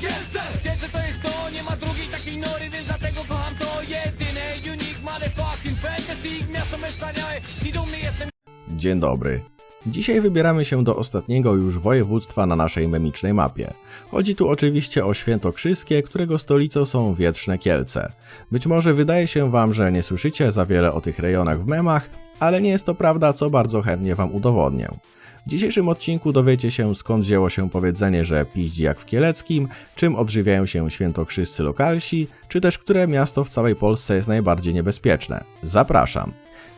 Kielce! Kielce to jest to, nie ma drugiej takiej nory, więc dlatego kocham to jedyne Unique motherfucking Miasto me wspaniałe i dumny jestem Dzień dobry. Dzisiaj wybieramy się do ostatniego już województwa na naszej memicznej mapie. Chodzi tu oczywiście o Świętokrzyskie, którego stolicą są wietrzne Kielce. Być może wydaje się wam, że nie słyszycie za wiele o tych rejonach w memach, ale nie jest to prawda, co bardzo chętnie wam udowodnię. W dzisiejszym odcinku dowiecie się skąd wzięło się powiedzenie, że piździ jak w Kieleckim, czym odżywiają się świętokrzyscy lokalsi, czy też które miasto w całej Polsce jest najbardziej niebezpieczne. Zapraszam.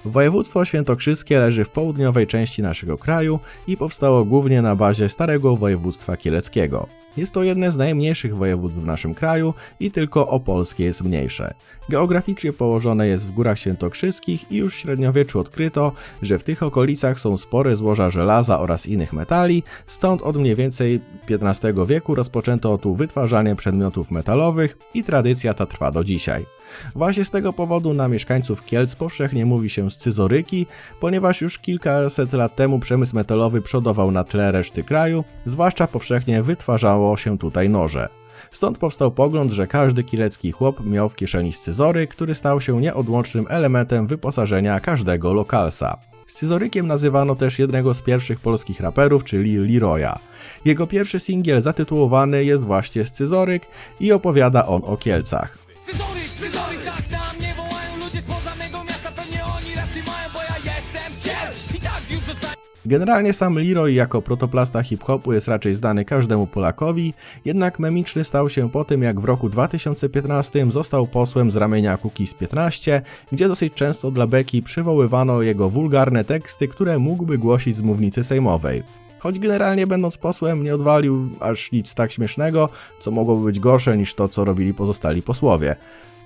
Województwo świętokrzyskie leży w południowej części naszego kraju i powstało głównie na bazie starego województwa kieleckiego. Jest to jedne z najmniejszych województw w naszym kraju i tylko opolskie jest mniejsze. Geograficznie położone jest w górach świętokrzyskich i już w średniowieczu odkryto, że w tych okolicach są spore złoża żelaza oraz innych metali, stąd od mniej więcej XV wieku rozpoczęto tu wytwarzanie przedmiotów metalowych i tradycja ta trwa do dzisiaj. Właśnie z tego powodu na mieszkańców Kielc powszechnie mówi się scyzoryki, ponieważ już kilkaset lat temu przemysł metalowy przodował na tle reszty kraju, zwłaszcza powszechnie wytwarzało się tutaj noże. Stąd powstał pogląd, że każdy kielecki chłop miał w kieszeni scyzory, który stał się nieodłącznym elementem wyposażenia każdego lokalsa. Scyzorykiem nazywano też jednego z pierwszych polskich raperów, czyli Leroya. Jego pierwszy singiel zatytułowany jest właśnie Scyzoryk i opowiada on o Kielcach. Scyzory, Generalnie sam Leroy jako protoplasta hip-hopu jest raczej znany każdemu Polakowi, jednak memiczny stał się po tym jak w roku 2015 został posłem z ramienia Kukiz 15, gdzie dosyć często dla beki przywoływano jego wulgarne teksty, które mógłby głosić z mównicy sejmowej. Choć generalnie będąc posłem nie odwalił aż nic tak śmiesznego, co mogłoby być gorsze niż to, co robili pozostali posłowie.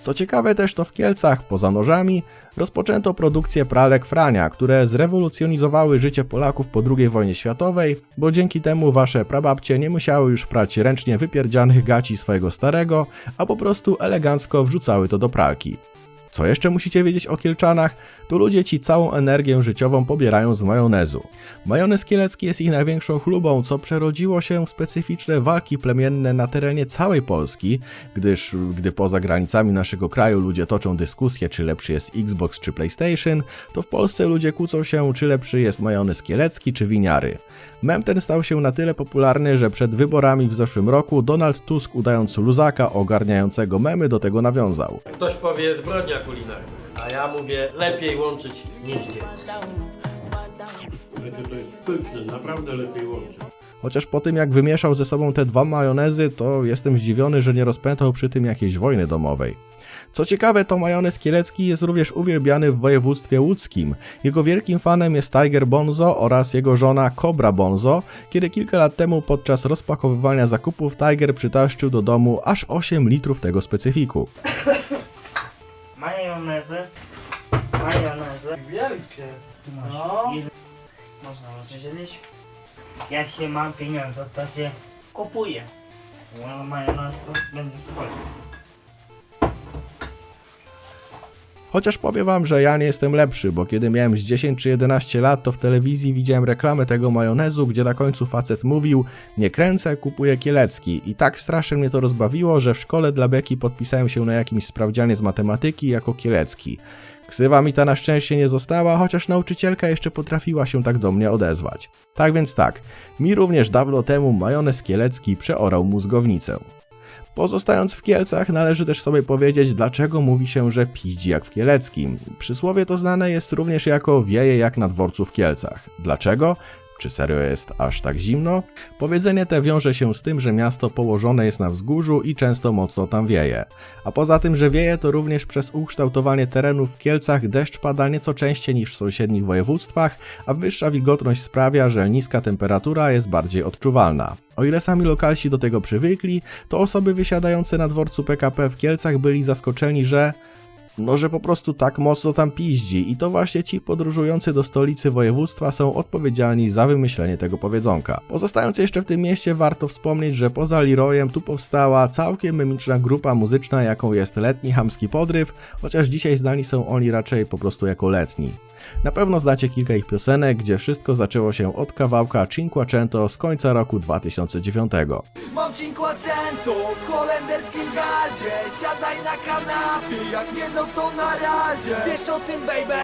Co ciekawe też to w Kielcach, poza nożami, rozpoczęto produkcję pralek Frania, które zrewolucjonizowały życie Polaków po II wojnie światowej, bo dzięki temu wasze prababcie nie musiały już prać ręcznie wypierdzianych gaci swojego starego, a po prostu elegancko wrzucały to do pralki. Co jeszcze musicie wiedzieć o Kielczanach? To ludzie ci całą energię życiową pobierają z majonezu. Majonez kielecki jest ich największą chlubą, co przerodziło się w specyficzne walki plemienne na terenie całej Polski, gdyż gdy poza granicami naszego kraju ludzie toczą dyskusje, czy lepszy jest Xbox czy PlayStation, to w Polsce ludzie kłócą się, czy lepszy jest majonez kielecki czy winiary. Mem ten stał się na tyle popularny, że przed wyborami w zeszłym roku Donald Tusk udając luzaka ogarniającego memy do tego nawiązał. Ktoś powie zbrodnia kulinarna, a ja mówię lepiej łączyć niż dzielić. To jest pyszne, naprawdę lepiej łączyć. Chociaż po tym jak wymieszał ze sobą te dwa majonezy, to jestem zdziwiony, że nie rozpętał przy tym jakiejś wojny domowej. Co ciekawe, to majonez kielecki jest również uwielbiany w województwie łódzkim. Jego wielkim fanem jest Tiger Bonzo oraz jego żona Cobra Bonzo, kiedy kilka lat temu podczas rozpakowywania zakupów Tiger przytaszczył do domu aż 8 litrów tego specyfiku. Majonezy. Majonezy. Wielkie. No. Można rozdzielić? Jak się ma pieniądze, to się kupuje. No, majonez to będzie schodził. Chociaż powiem wam, że ja nie jestem lepszy, bo kiedy miałem z 10 czy 11 lat, to w telewizji widziałem reklamę tego majonezu, gdzie na końcu facet mówił nie kręcę, kupuję kielecki i tak strasznie mnie to rozbawiło, że w szkole dla beki podpisałem się na jakimś sprawdzianie z matematyki jako kielecki. Ksywa mi ta na szczęście nie została, chociaż nauczycielka jeszcze potrafiła się tak do mnie odezwać. Tak więc tak, mi również dawno temu majonez kielecki przeorał mózgownicę. Pozostając w Kielcach, należy też sobie powiedzieć, dlaczego mówi się, że piździ jak w Kieleckim. Przysłowie to znane jest również jako wieje jak na dworcu w Kielcach. Dlaczego? Czy serio jest aż tak zimno? Powiedzenie te wiąże się z tym, że miasto położone jest na wzgórzu i często mocno tam wieje. A poza tym, że wieje to również przez ukształtowanie terenów w Kielcach deszcz pada nieco częściej niż w sąsiednich województwach, a wyższa wilgotność sprawia, że niska temperatura jest bardziej odczuwalna. O ile sami lokalsi do tego przywykli, to osoby wysiadające na dworcu PKP w Kielcach byli zaskoczeni, że no, że po prostu tak mocno tam piździ i to właśnie ci podróżujący do stolicy województwa są odpowiedzialni za wymyślenie tego powiedzonka. Pozostając jeszcze w tym mieście warto wspomnieć, że poza Leroyem tu powstała całkiem mimiczna grupa muzyczna jaką jest Letni Hamski Podryw, chociaż dzisiaj znani są oni raczej po prostu jako Letni. Na pewno znacie kilka ich piosenek, gdzie wszystko zaczęło się od kawałka Cinquecento z końca roku 2009. Mam cinquecento w holenderskim gazie Siadaj na kanapie, jak nie no to na razie Wiesz o tym baby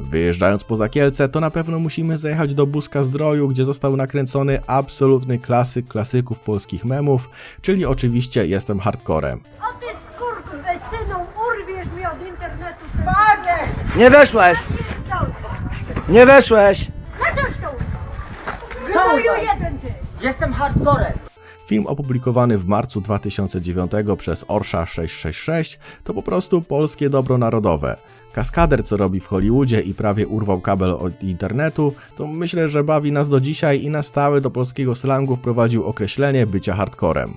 Wyjeżdżając poza Kielce, to na pewno musimy zajechać do Buska Zdroju, gdzie został nakręcony absolutny klasyk klasyków polskich memów, czyli oczywiście Jestem Hardcorem. O ty skurwysynu, urwiesz mi od internetu. Nie weszłeś! Nie weszłeś! Zacząć to! Gnoju jeden ty! Jestem hardcorem! Film opublikowany w marcu 2009 przez Orsza 666 to po prostu polskie dobro narodowe. Kaskader, co robi w Hollywoodzie i prawie urwał kabel od internetu, to myślę, że bawi nas do dzisiaj i na stałe do polskiego slangu wprowadził określenie bycia hardcorem.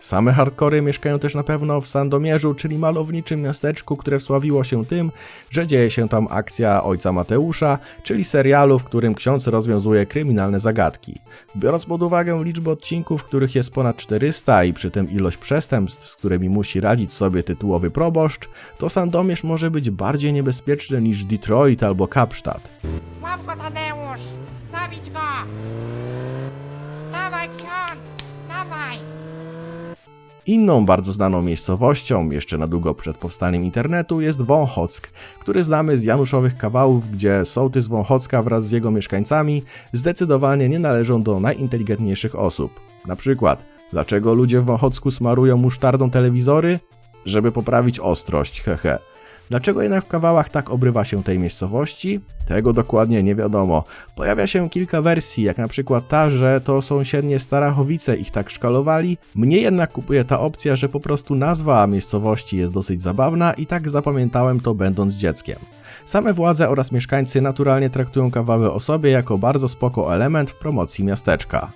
Same hardkory mieszkają też na pewno w Sandomierzu, czyli malowniczym miasteczku, które wsławiło się tym, że dzieje się tam akcja Ojca Mateusza, czyli serialu, w którym ksiądz rozwiązuje kryminalne zagadki. Biorąc pod uwagę liczbę odcinków, których jest ponad 400 i przy tym ilość przestępstw, z którymi musi radzić sobie tytułowy proboszcz, to Sandomierz może być bardziej niebezpieczny niż Detroit albo Kapsztad. Łap go, Tadeusz! Zabić go! Dawaj, ksiądz! Dawaj! Inną bardzo znaną miejscowością, jeszcze na długo przed powstaniem internetu, jest Wąchock, który znamy z Januszowych kawałów, gdzie sołtys Wąchocka wraz z jego mieszkańcami zdecydowanie nie należą do najinteligentniejszych osób. Na przykład, dlaczego ludzie w Wąchocku smarują musztardą telewizory? Żeby poprawić ostrość, hehe. Dlaczego jednak w kawałach tak obrywa się tej miejscowości? Tego dokładnie nie wiadomo. Pojawia się kilka wersji, jak na przykład ta, że to sąsiednie Starachowice ich tak szkalowali. Mnie jednak kupuje ta opcja, że po prostu nazwa miejscowości jest dosyć zabawna i tak zapamiętałem to będąc dzieckiem. Same władze oraz mieszkańcy naturalnie traktują kawały o sobie jako bardzo spoko element w promocji miasteczka.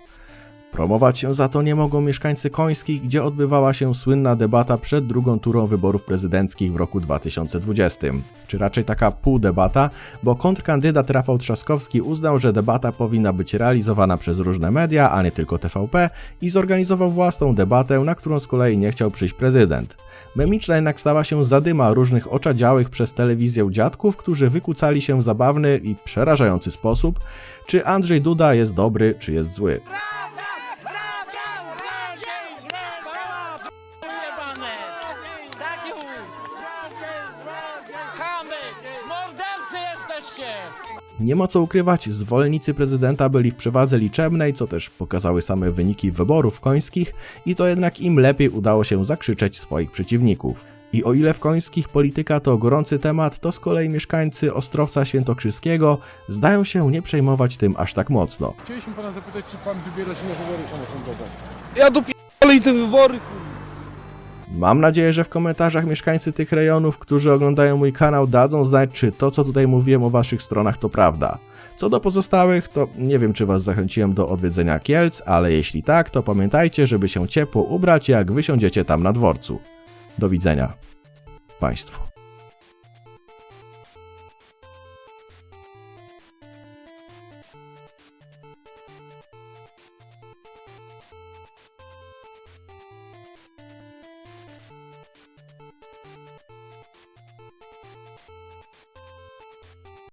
Promować się za to nie mogą mieszkańcy Końskich, gdzie odbywała się słynna debata przed drugą turą wyborów prezydenckich w roku 2020. Czy raczej taka półdebata, bo kontrkandydat Rafał Trzaskowski uznał, że debata powinna być realizowana przez różne media, a nie tylko TVP i zorganizował własną debatę, na którą z kolei nie chciał przyjść prezydent. Memiczna jednak stała się zadyma różnych oczadziałych przez telewizję dziadków, którzy wykucali się w zabawny i przerażający sposób, czy Andrzej Duda jest dobry, czy jest zły. Mordercy jesteście! Nie ma co ukrywać, zwolennicy prezydenta byli w przewadze liczebnej, co też pokazały same wyniki wyborów końskich, i to jednak im lepiej udało się zakrzyczeć swoich przeciwników. I o ile w końskich polityka to gorący temat, to z kolei mieszkańcy Ostrowca Świętokrzyskiego zdają się nie przejmować tym aż tak mocno. Chcieliśmy pana zapytać, czy pan wybiera się na wybory samorządowe. Ja dopierdolę te wybory, kurwa. Mam nadzieję, że w komentarzach mieszkańcy tych rejonów, którzy oglądają mój kanał, dadzą znać, czy to, co tutaj mówiłem o waszych stronach, to prawda. Co do pozostałych, to nie wiem, czy was zachęciłem do odwiedzenia Kielc, ale jeśli tak, to pamiętajcie, żeby się ciepło ubrać, jak wysiądziecie tam na dworcu. Do widzenia. Państwu.